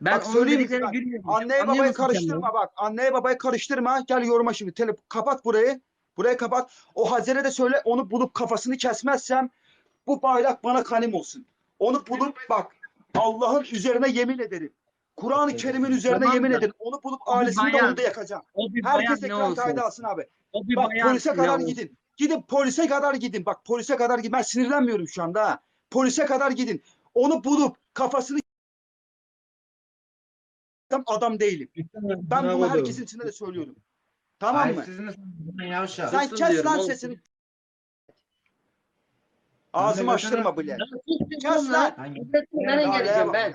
Ben Bak söyleyeyim gülmüyorum. Anneye sen karıştırma bak. Anneye babayı karıştırma. Gel yoruma şimdi. Tele, kapat burayı. Burayı kapat. O Hazire de söyle onu bulup kafasını kesmezsem bu bayrak bana kanim olsun. Onu bulup bak Allah'ın üzerine yemin ederim. Kur'an-ı Kerim'in üzerine Tamam yemin ederim. Onu bulup ailesini de onu da yakacağım. Herkes ekran kaydı alsın abi. Bak polise kadar olsun. gidin. Gidin polise kadar gidin. Bak polise kadar gidin. Ben sinirlenmiyorum şu anda. ha. Polise kadar gidin. Onu bulup kafasını adam değilim. Ben bunu herkesin içinde de söylüyorum. Tamam mı? Sizin yavşak. Sen Susun kes diyorum lan oğlum. sesini. Ağzımı açtırma bile. Kes lan. Ben engelleyeceğim ben.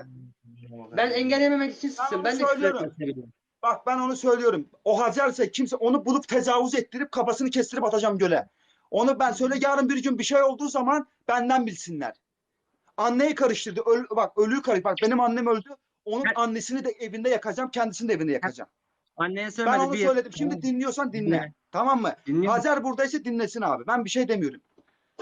Ben engellememek için onu Ben de küfür söylüyorum. etmek istedim. Bak ben onu söylüyorum. O Hazerse kimse onu bulup tecavüz ettirip kafasını kestirip atacağım göle. Onu ben söyle yarın bir gün bir şey olduğu zaman benden bilsinler. Anneyi karıştırdı. Öl, bak ölüyü karıştırdı. Bak benim annem öldü. Onun Ben- annesini de evinde yakacağım. Kendisini de evinde yakacağım. Anneye Ben söylemedi. onu bir- söyledim. Şimdi dinliyorsan dinle. Dinle. Tamam mı? Dinliyor, Hazer buradaysa dinlesin abi. Ben bir şey demiyorum.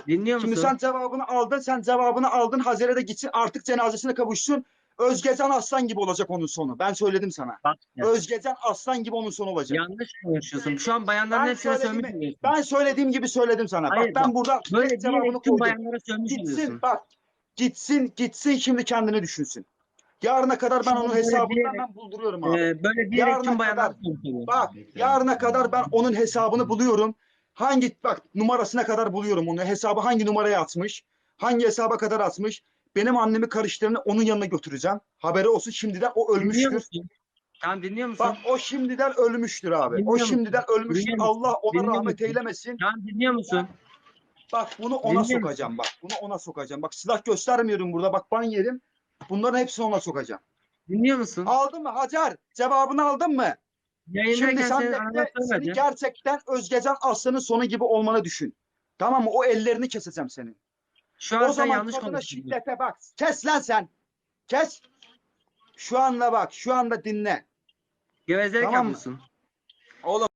dinliyor musun? Şimdi sen cevabını aldın. Sen cevabını aldın. Hazer'e de gitsin. Artık cenazesine kavuşsun. Özgecan Aslan gibi olacak onun sonu. Ben söyledim sana. Bak, ya, Özgecan Aslan gibi onun sonu olacak. yanlış konuşuyorsun. Şu an bayanların Ben hepsine söylediğimi- sövmüş oluyorsun. Ben söylediğim gibi söyledim sana. Hayır, bak ben bak, burada Böyle cevabını koydum. bayanlara sövmüş Gitsin oluyorsun. bak. Gitsin gitsin şimdi kendini düşünsün. Yarına kadar ben Şimdi onun böyle hesabından diyerek- ben bulduruyorum abi. Ee, böyle diyerek Yarına tüm kadar-. Bak yarına kadar ben onun hesabını buluyorum. Hangi bak numarasına kadar buluyorum onu. Hesabı hangi numaraya atmış? Hangi hesaba kadar atmış? Benim annemi karıştığını onun yanına götüreceğim. Haberi olsun şimdiden o Dinliyor ölmüştür. musun? Tamam dinliyor musun? Bak o şimdiden ölmüştür abi. Dinliyor O musun? şimdiden ölmüştür. Dinliyor musun? Allah ona Dinliyor rahmet musun? eylemesin. Tamam dinliyor musun? Bak bunu ona Dinliyor musun? sokacağım bak. Bunu ona sokacağım. Bak silah göstermiyorum burada. Bak ban yerim. Bunların hepsini ona sokacağım. Dinliyor musun? Aldın mı Hacer? Cevabını aldın mı? Yayındayken Şimdi sen anana Seni gerçekten Özgecan Aslan'ın sonu gibi olmanı düşün. Tamam mı? O ellerini keseceğim senin. Şu an O sen zaman yanlış kadına şiddete bak. Kes lan sen. Kes. Şu anda bak. Şu anda dinle. Gevezelik Tamam mı? Oğlum